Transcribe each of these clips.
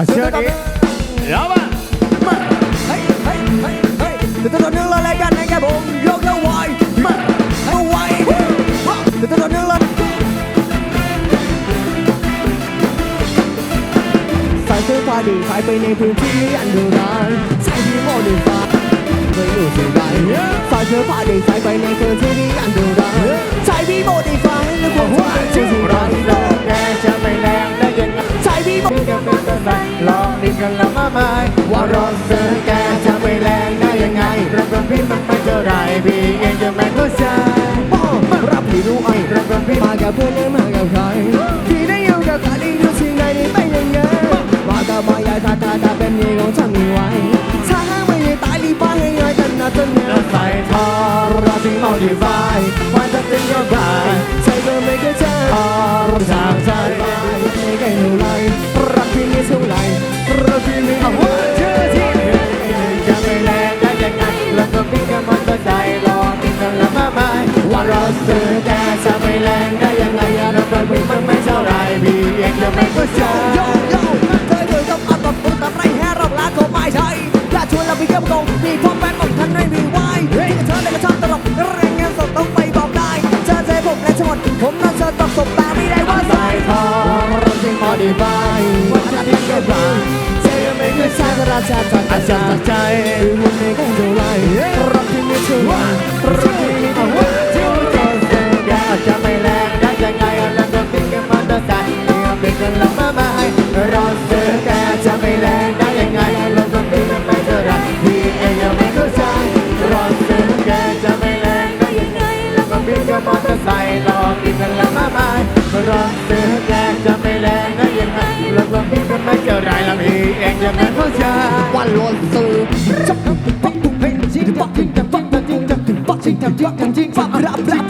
อะเชื่อดิเดี๋ยวมามาเฮ้ยเฮ้ยเฮ้ยเฮ้ยเดี๋ยวตัวนึงเลยรายการนะครับผมโยกโยกไวมาให้ไวเดี๋ยวตัวนึงเลยสายเสื้อผ้าดีขายไปในพื้นที่อันดุร้ายใช้ที่โมดิฟายไม่รู้สึกไรสายเสื้อผ้าดีขายไปในพื้นที่ที่อันดุร้ายใช้ที่โมดิฟายแล้วควรจะเป็นชื่อไรลองแกจะไม่แรงได้ ยังไงใช้ที่โมจะเป็นตัวไลองดิ้นกันละมาไม่ว่ารถซื้อแกจะไม่แรงได้ยังไงรับรองพี่มันไม่เท่าไรพี่เองจะไม่เข้าใจรับผิดรู้ไอ้รับรับพี่มากับเพื่อนหรือมากับใครที่ได้อยู่กับใครได้รู้สิ่งใดนี่เป็นยังไงมากับมายาตาตาตาเป็นยังของฉันมีไว้ถ้าไม่ได้ตายรีบไปให้ง่ายกันนะจนเนี่ยใส่ทองราที่มอดีไฟวันจะเป็นยังไงใช่ก็ไม่เข้าใจทองจากใจไม่แก่หนูไรรักพี่ไม่ เท่าไรรักพี่ไม่เอาว่าเธ และชนผมน่าเธอต้องสบตาไม่ได้ว่าสายทองเราที่มอดีบายวันจะเป็นยังไงเธอไม่เคยชาติราชาจากอาจารย์จากใจคือวันนี้คงจะไรรักที่ไม่ช่วยรักที่ไม่เอาไว้แกจะไม่แรงได้ยังไงแล้วก็พี่ก็มันจะใส่เมื่อเป็นกันละมาไม่ องยังไม่เข้าใจวันลนซื้อจับปักตุ้งเพ่งจิงปักจิงจับปักจิงจับปักจิงจับจิงจับจิงปักรับรับรับรับ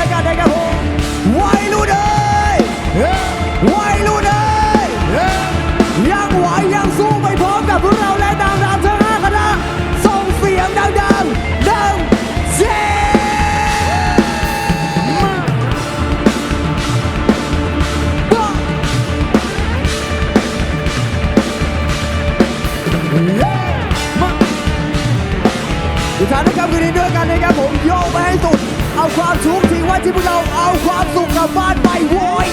ได้วกันนะครับผมวัยรุ่นเอ้ยวัยรุ่นเอ้ยยังไหวยังสู้ไปพร้อมกับพวกเราและนางรำทั้งห้าคณะส่งเสียงดังๆดังเสียงสุดท้ายนะครับคืนนี้ด้วยกันนะครับผมโยกไปให้สุด เอาความทุกข์ทิ้งไว้ที่พวกเราเอาความสุขกลับบ้านไปโว้ย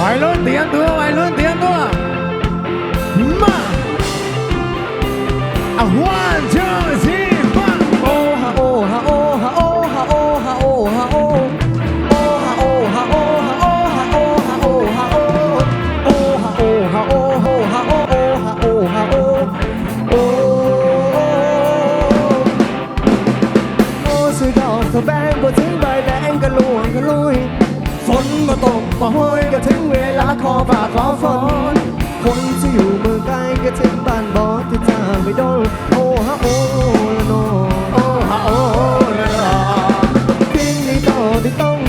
วัยรุ่นเตรียมตัววัยรุ่นเตรียมตัวมาอะ one two มาตกมาโหยก็ถึงเวลาขอฝากขอฝนคนที่อยู่เมืองไกลก็ถึงบ้านบอสที่จ้างไปโดนโอ้ฮะโอ้ละโนโอ้ฮะโอ้ละโนกินนี่โตที่ต้อง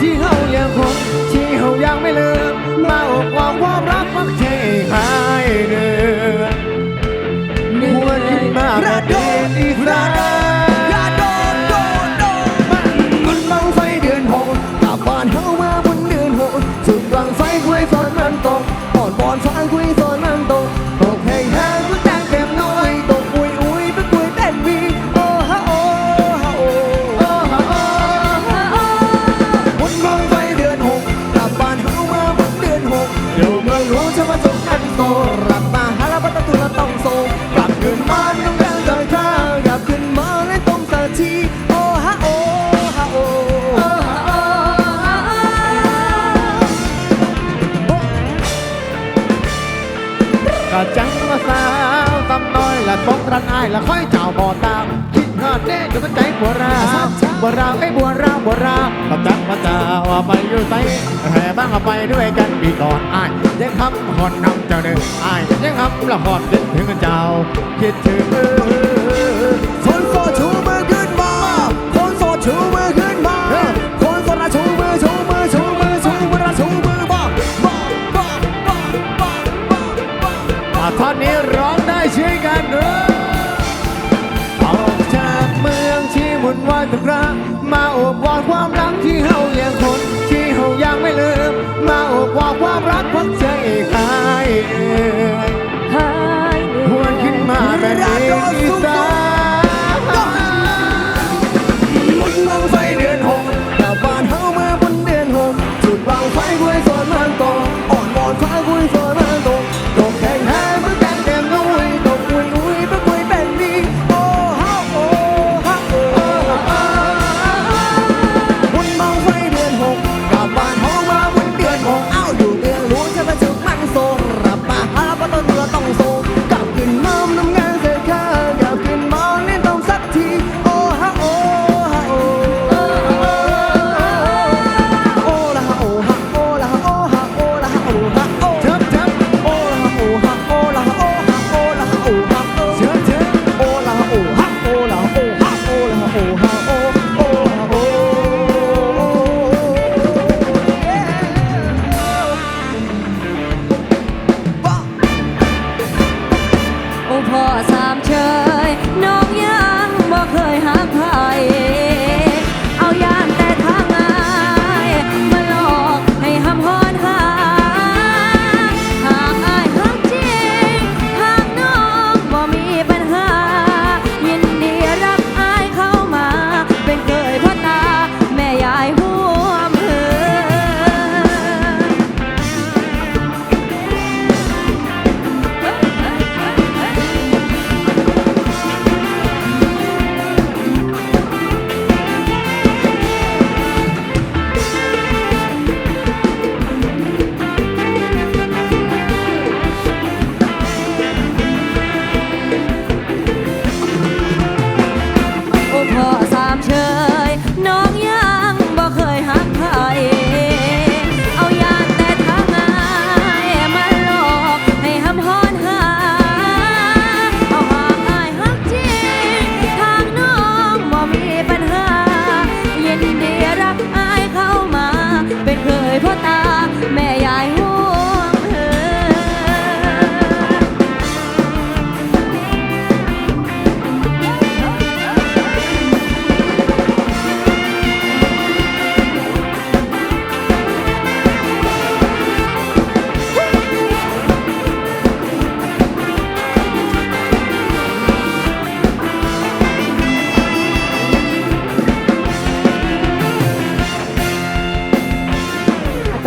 ที่เฮายังคงที่เฮายังไม่ลืม จังว่าสาวตำน้อยละต้องรันอายละค่อยเจ้าบ่อตามคิดหอดเด้อยู่ก็ใจบัวราบัวราไอ้บัวราบัวราก็จังว่าเจ้าว่าไปอยู่ไสแห่บ้างไปด้วยกันปีก่อนอายยังคำหอนนำเจ้าเด้ออายยังคำละหอดคิดถึงเจ้าคิดถึง มาโอบวอนความรักที่เฮายังคน ที่เฮายังไม่ลืม มาโอบวอนความรักพัก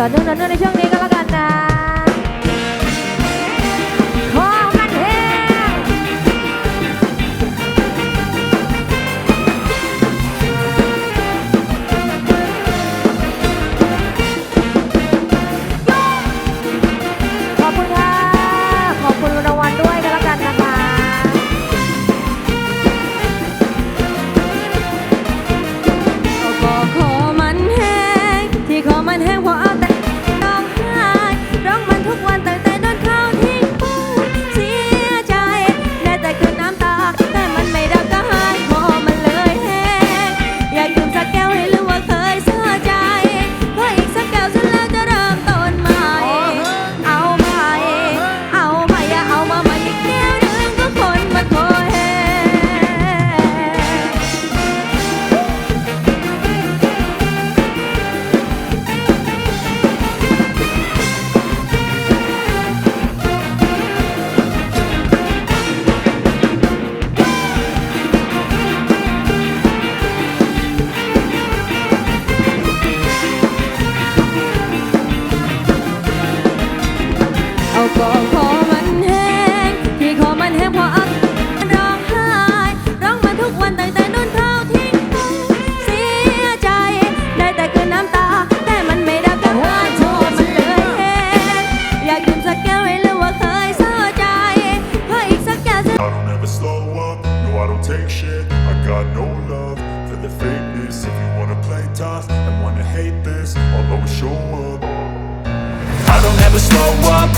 ต่อเนื่องต่อเนื่องในช่วงนี้ ก็ขอมันแห้งที่ขอมันแห้งเพราะอักร้องไห้ร้องมาทุกวันตั้แต่นุ่นเท้าทิ้งเสียใจ ได้แต่คืนน้ำตา แต่มันไม่ได้ก็หายโทษมันเลยแห้งอยากดื่มสักแก้วให้รู้ว่าเคยเศร้าใจเพราะอีกสักแก slow up,